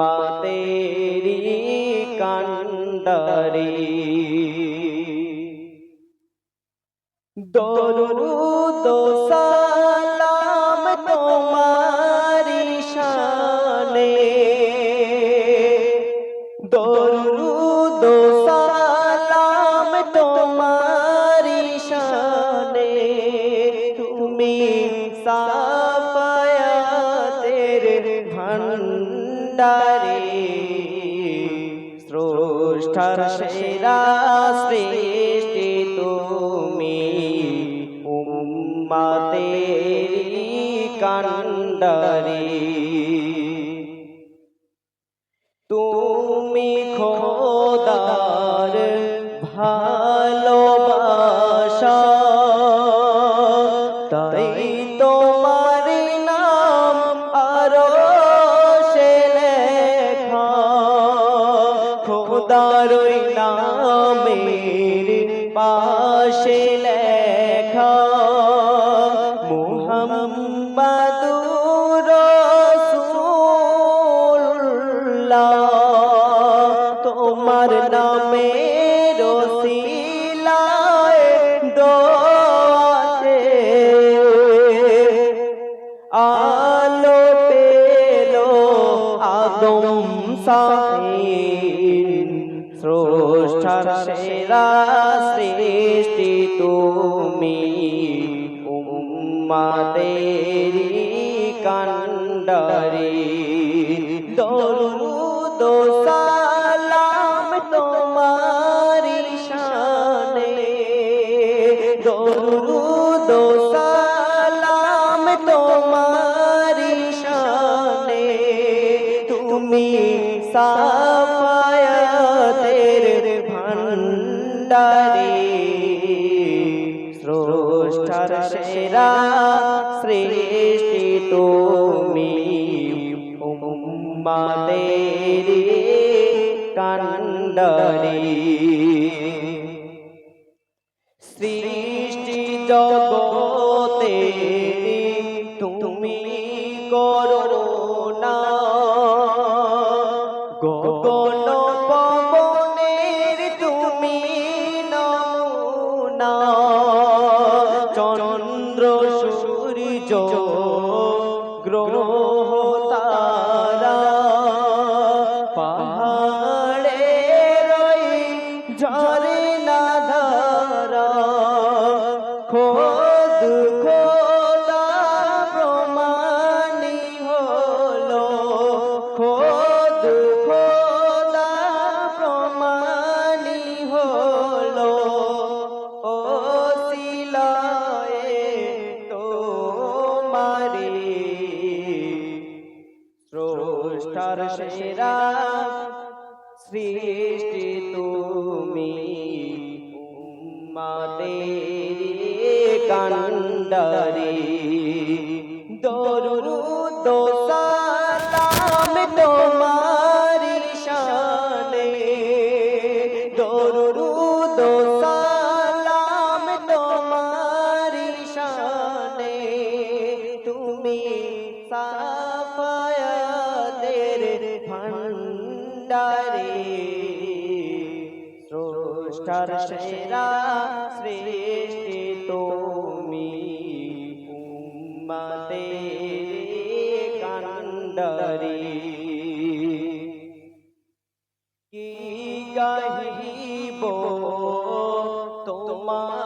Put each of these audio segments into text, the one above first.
উম্মতেরি কান্ডারি দরুদ সালাম তোমারি শানে। দরুদ সালাম তোমারি শানে। তুমি সাফায়াতের ভান্ডারে স্রষ্টার সেরা সৃষ্টি তুমি। উম্মাতেরি কান্ডারে তুমি খোদার খোদার নামের পাশে লেখা সেরা সৃষ্টি তুমি। উম্মাদেরি কান্ডারি দরুদ স্রষ্টার সেরা সৃষ্টি তুমি উম্মাদেরি কান্ডারে সৃষ্টি জগতে তুমি করো না। গগন সূর্য গ্রহ স্রষ্টার সেরা সৃষ্টি তুমি মাদের কান্ডারি ভান্ডারে স্রষ্টার সেরা সৃষ্টি তুমি উম্মতের কান্ডারে কি গাহিব তোমার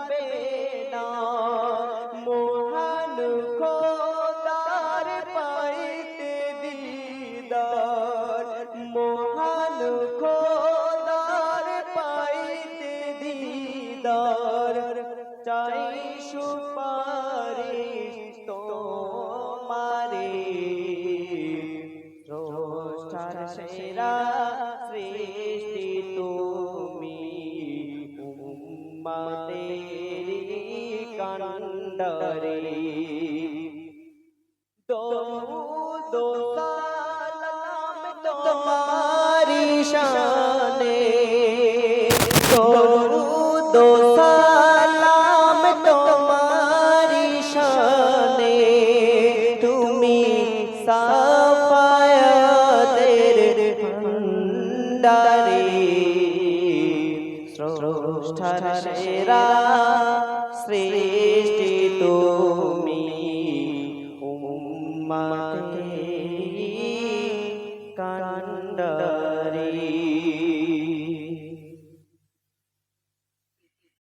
পারবে না মহান খোদার পাইতে দিদার মহান খোদার পাইতে দিদার চাই সুপারিশ তোমারে। সৃষ্টি ও তোমারি শানে। ও সালাম তোমারি শানে। তুমি সাফায়াতের সেরা শ্রী মাকুম